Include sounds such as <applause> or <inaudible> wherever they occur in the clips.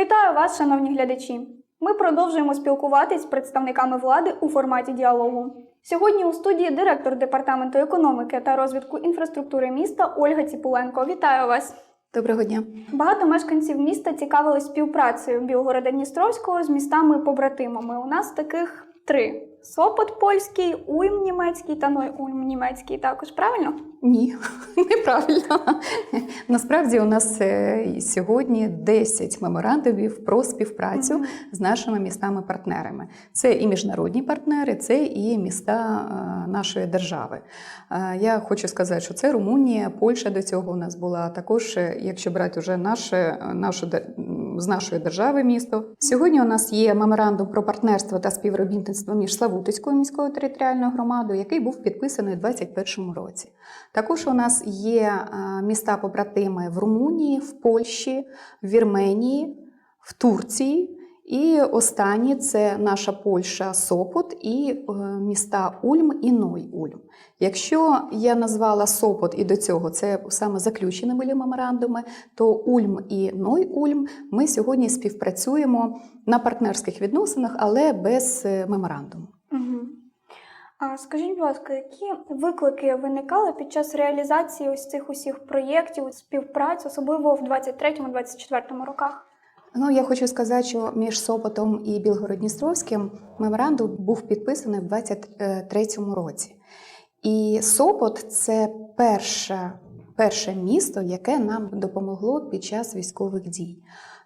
Вітаю вас, шановні глядачі! Ми продовжуємо спілкуватись з представниками влади у форматі діалогу. Сьогодні у студії директор департаменту економіки та розвитку інфраструктури міста Ольга Ціпуленко. Вітаю вас! Доброго дня. Багато мешканців міста цікавились співпрацею Білгорода Дністровського з містами побратимами. У нас таких три: Сопот польський, Уйм німецький та Ной Ульм німецький. Також правильно? Ні, <laughs> неправильно. Насправді у нас е, сьогодні 10 меморандумів про співпрацю Мгм. з нашими містами-партнерами. Це і міжнародні партнери, це і міста е, нашої держави. Е, Я хочу сказати, що це Румунія, Польща до цього у нас була. Також, якщо брати вже наше, нашу, з нашої держави місто. Сьогодні у нас є меморандум про партнерство та співробітництво між Славутицькою міською територіальною громадою, який був підписаний у 2021 році. Також у нас є е, міста-побратими в Румунії, в Польщі, в Вірменії, в Турції. І останні це наша Польща Сопот і е, міста Ульм і Ной-Ульм. Якщо я назвала Сопот і до цього це саме заключені були меморандуми, то Ульм і Ной-Ульм ми сьогодні співпрацюємо на партнерських відносинах, але без е, меморандуму. Угу. А скажіть, будь ласка, які виклики виникали під час реалізації ось цих усіх проєктів, співпраці, особливо в 23-24 роках? Ну, я хочу сказати, що між Сопотом і Білгород-Дністровським меморандум був підписаний в 23-му році. І Сопот це перше, перше місто, яке нам допомогло під час військових дій.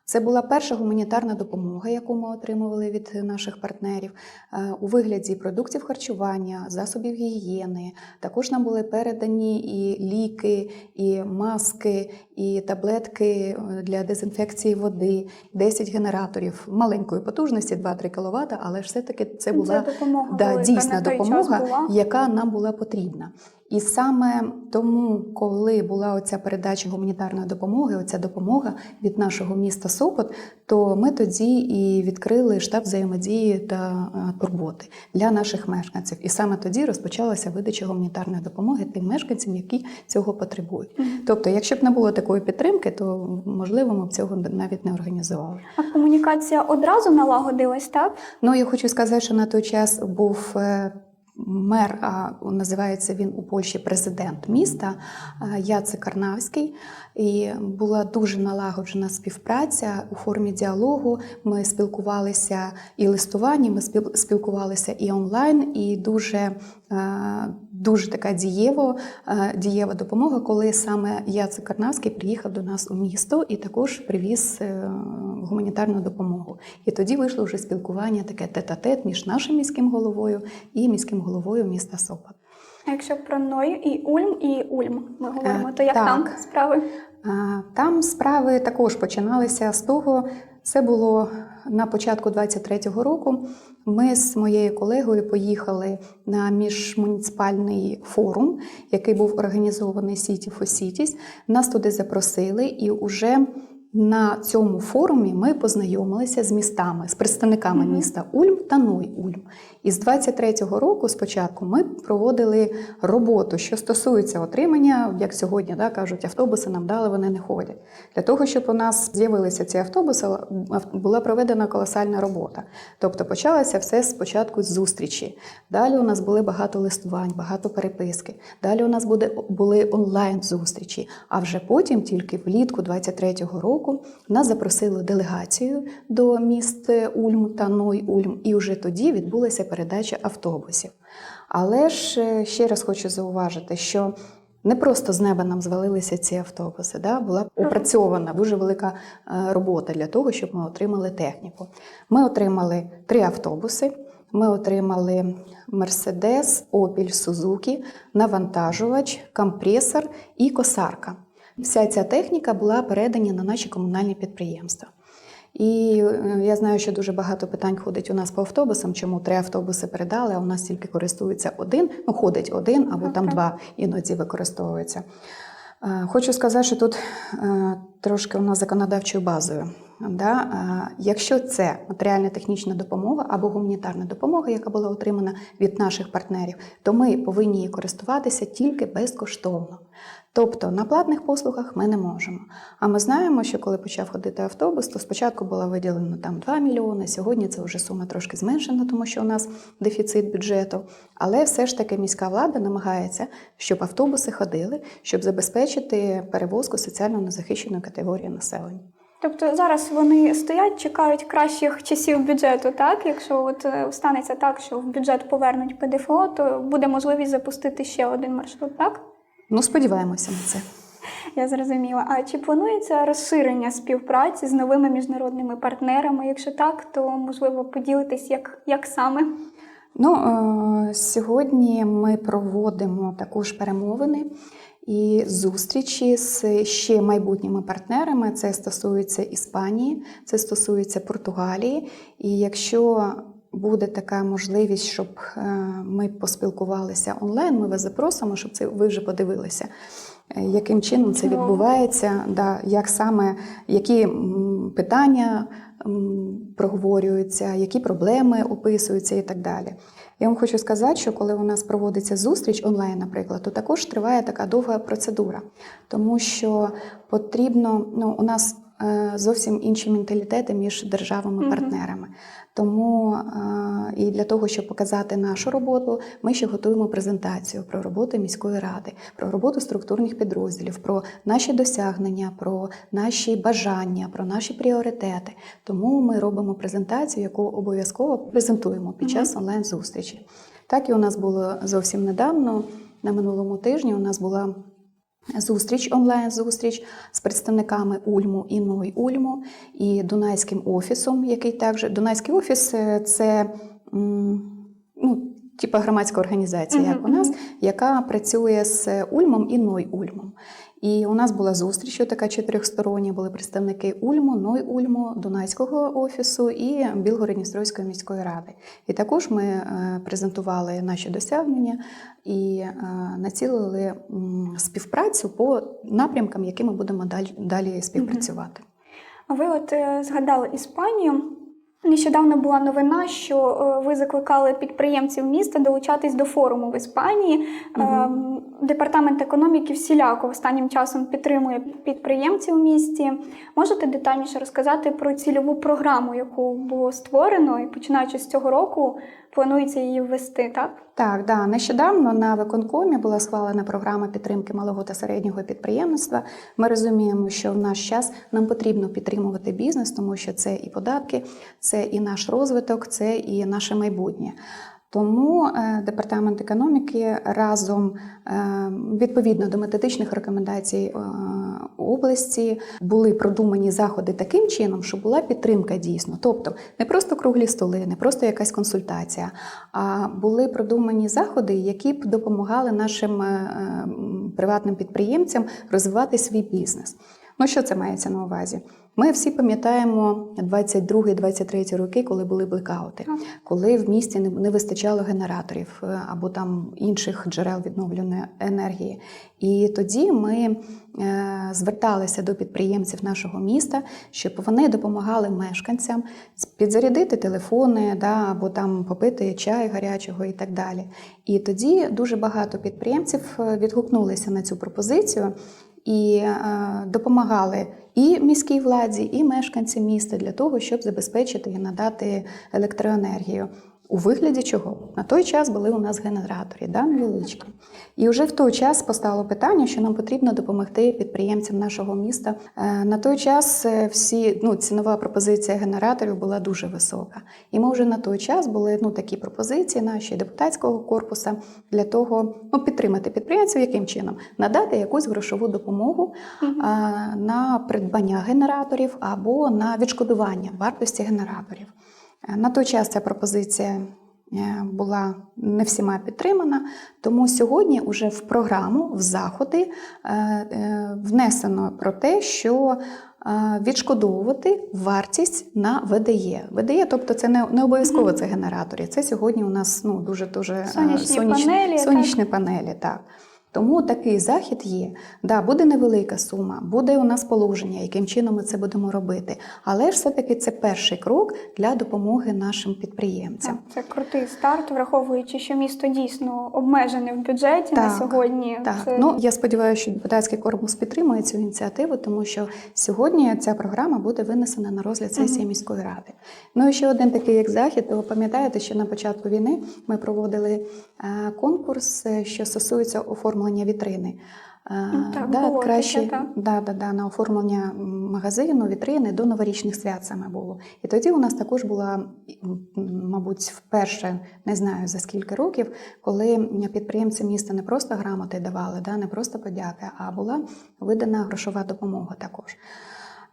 Це була перша гуманітарна допомога, яку ми отримували від наших партнерів е, у вигляді продуктів харчування, засобів гігієни. Також нам були передані і ліки, і маски, і таблетки е, для дезінфекції води, 10 генераторів маленької потужності, 2-3 кВт, але ж все-таки це була Це допомога да, дійсна допомога, була. яка нам була потрібна. І саме тому, коли була оця передача гуманітарної допомоги, оця допомога від нашого міста Сопот, то ми тоді і відкрили штаб взаємодії та е, турботи для наших мешканців. І саме тоді розпочалася видача гуманітарної допомоги тим мешканцям, які цього потребують. Тобто, якщо б не було такої підтримки, то можливо ми б цього навіть не організували. А комунікація одразу налагодилась, так? Ну, я хочу сказати, що на той час був е, мер, називається він у Польщі президент міста Яцек Карнавський. І була дуже налагоджена співпраця у формі діалогу. Ми спілкувалися і листуванні, ми спілкувалися і онлайн, і дуже, дуже така дієво, дієва допомога, коли саме Яцек Карнавський приїхав до нас у місто і також привіз е, гуманітарну допомогу. І тоді вийшло вже спілкування таке тет-а-тет між нашим міським головою і міським головою міста Сопот. А якщо про Ной і Ульм, і Ульм ми говоримо, Е, то як так. там справи? Там справи також починалися з того. Це було на початку 23-го року. Ми з моєю колегою поїхали на міжмуніципальний форум, який був організований City for Cities. Нас туди запросили, і уже на цьому форумі ми познайомилися з містами, з представниками Мгм. міста Ульм та Ной-Ульм. І з 23-го року спочатку ми проводили роботу, що стосується отримання, як сьогодні да, кажуть, автобуси нам дали, вони не ходять. Для того, щоб у нас з'явилися ці автобуси, ав- була проведена колосальна робота. Тобто почалося все спочатку з зустрічі. Далі у нас були багато листувань, багато переписки. Далі у нас буде, були онлайн-зустрічі. А вже потім, тільки влітку 23-го року, нас запросили делегацію до міст Ульм та Ной-Ульм, і вже тоді відбулася передача автобусів. Але ж е, ще раз хочу зауважити, що не просто з неба нам звалилися ці автобуси. Да? Була опрацьована дуже велика е, робота для того, щоб ми отримали техніку. Ми отримали три автобуси. Ми отримали Мерседес, Опіль, Сузукі, навантажувач, компресор і косарка. Вся ця техніка була передана на наші комунальні підприємства. І е, я знаю, що дуже багато питань ходить у нас по автобусам, чому три автобуси передали, а у нас тільки користується один, ну ходить один або там два іноді використовуються. Е, Хочу сказати, що тут е, трошки у нас законодавчою базою Да, якщо це матеріально-технічна допомога або гуманітарна допомога, яка була отримана від наших партнерів, то ми повинні її користуватися тільки безкоштовно. Тобто на платних послугах ми не можемо. А ми знаємо, що коли почав ходити автобус, то спочатку було виділено там 2 мільйони. Сьогодні це вже сума трошки зменшена, тому що у нас дефіцит бюджету. Але все ж таки міська влада намагається, щоб автобуси ходили, щоб забезпечити перевозку соціально незахищеної категорії населення. Тобто зараз вони стоять, чекають кращих часів бюджету, так? Якщо от е, станеться так, що в бюджет повернуть ПДФО, то буде можливість запустити ще один маршрут, так? Ну, сподіваємося на це. Я зрозуміла. А чи планується розширення співпраці з новими міжнародними партнерами? Якщо так, то можливо поділитись, як, як саме? Ну, е, сьогодні ми проводимо також перемовини і зустрічі з ще майбутніми партнерами. Це стосується Іспанії, це стосується Португалії. І якщо буде така можливість, щоб е, ми поспілкувалися онлайн, ми вас запросимо, щоб це ви вже подивилися. Е, Яким чином це відбувається, да, як саме які питання проговорюються, які проблеми описуються і так далі. Я вам хочу сказати, що коли у нас проводиться зустріч онлайн, наприклад, то також триває така довга процедура, тому що потрібно, ну, у нас е, зовсім інші менталітети між державами-партнерами. Тому е, і для того, щоб показати нашу роботу, ми ще готуємо презентацію про роботу міської ради, про роботу структурних підрозділів, про наші досягнення, про наші бажання, про наші пріоритети. Тому ми робимо презентацію, яку обов'язково презентуємо під час онлайн-зустрічі. Так і у нас було зовсім недавно, на минулому тижні. У нас була зустріч, онлайн-зустріч з представниками Ульму і Ной Ульму і Дунайським офісом, який також Дунайський офіс е, це ну, типа громадська організація, як у нас, яка працює з Ульмом і Ной Ульмом. І у нас була зустріч, така чотирьохстороння, були представники Ульму, Ной Ульму, Дунайського офісу і Білгород-Дністровської міської ради. І також ми е, презентували наші досягнення і е, націлили співпрацю по напрямкам, які ми будемо далі, співпрацювати. Ви от е, згадали Іспанію. Нещодавно була новина, що е, ви закликали підприємців міста долучатись до форуму в Іспанії. Ем, Департамент економіки всіляко останнім часом підтримує підприємців в місті. Можете детальніше розказати про цільову програму, яку було створено, і починаючи з цього року планується її ввести, так? Так, да. нещодавно на виконкомі була схвалена програма підтримки малого та середнього підприємництва. Ми розуміємо, що в наш час нам потрібно підтримувати бізнес, тому що це і податки, це і наш розвиток, це і наше майбутнє. Тому е, департамент економіки разом е, відповідно до методичних рекомендацій е, області були продумані заходи таким чином, щоб була підтримка дійсно. Тобто не просто круглі столи, не просто якась консультація, а були продумані заходи, які б допомагали нашим приватним підприємцям розвивати свій бізнес. Ну що це мається на увазі? Ми всі пам'ятаємо 22-23 роки, коли були блекаути, коли в місті не- вистачало генераторів е, або там інших джерел відновленої енергії. І тоді ми е, зверталися до підприємців нашого міста, щоб вони допомагали мешканцям підзарядити телефони, да, або там попити чай гарячого і так далі. І тоді дуже багато підприємців е, відгукнулися на цю пропозицію і е, допомагали і міській владі, і мешканцям міста для того, щоб забезпечити і надати електроенергію. У вигляді чого? На той час були у нас генератори, да, невеличкі. І вже в той час постало питання, що нам потрібно допомогти підприємцям нашого міста. Е, На той час е, всі ну, цінова пропозиція генераторів була дуже висока. І ми вже на той час були ну, такі пропозиції наші депутатського корпусу для того, ну, підтримати підприємців, яким чином надати якусь грошову допомогу Мгм. а, на придбання генераторів або на відшкодування вартості генераторів. Е, На той час ця пропозиція е, була не всіма підтримана, тому сьогодні вже в програму, в заходи е, внесено про те, що відшкодовувати вартість на ВДЄ. ВДЄ, тобто це не, не обов'язково це генератори. Це сьогодні у нас ну, дуже дуже Сонячні соняч- панелі, так? панелі. Так. Тому такий захід є. Да, буде невелика сума, буде у нас положення, яким чином ми це будемо робити. Але ж все-таки це перший крок для допомоги нашим підприємцям. Так, це крутий старт, враховуючи, що місто дійсно обмежене в бюджеті на сьогодні. Так, Це ну я сподіваюся, що депутатський корпус підтримує цю ініціативу, тому що сьогодні ця програма буде винесена на розгляд сесії Мгм. міської ради. Ну і ще один такий як захід. Ви пам'ятаєте, що на початку війни ми проводили е, конкурс, е, що стосується оформлення вітрини. Е, Ну, так, да, було краще таке, так. да, да, да, на оформлення магазину, вітрини до новорічних свят саме було. І тоді у нас також була, мабуть, вперше, не знаю за скільки років, коли підприємці міста не просто грамоти давали, да, не просто подяки, а була видана грошова допомога також.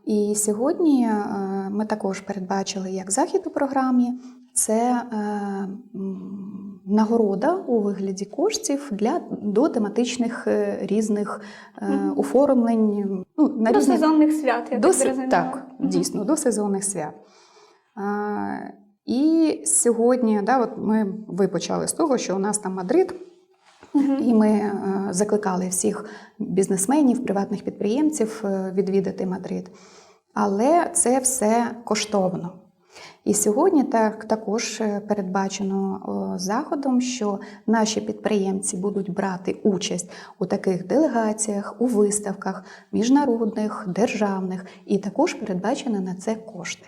І сьогодні е, ми також передбачили як захід у програмі. Це е, нагорода у вигляді коштів для до тематичних е, різних е, оформлень. Ну, на до різні- сезонних свят, я до, так зрозуміла. так, Мгм. дійсно, до сезонних свят. І сьогодні, да, от ми, ви почали з того, що у нас там Мадрид, Мгм. і ми е, закликали всіх бізнесменів, приватних підприємців е, відвідати Мадрид. Але це все коштовно. І сьогодні так також е, передбачено заходом, що наші підприємці будуть брати участь у таких делегаціях, у виставках міжнародних, державних, і також передбачено на це кошти.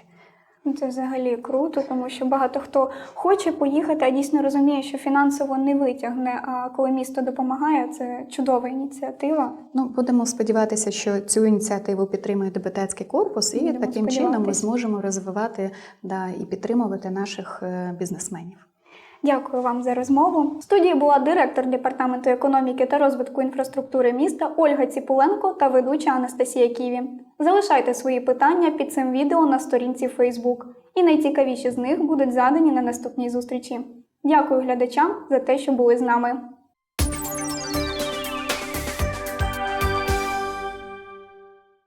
Ну, Це взагалі круто, тому що багато хто хоче поїхати, а дійсно розуміє, що фінансово не витягне. А коли місто допомагає, це чудова ініціатива. Ну, будемо сподіватися, що цю ініціативу підтримує депутатський корпус, і Будемо таким чином ми зможемо розвивати да, і підтримувати наших е, бізнесменів. Дякую вам за розмову. В студії була директор департаменту економіки та розвитку інфраструктури міста Ольга Ціпуленко та ведуча Анастасія Ківі. Залишайте свої питання під цим відео на сторінці Facebook, і найцікавіші з них будуть задані на наступній зустрічі. Дякую глядачам за те, що були з нами.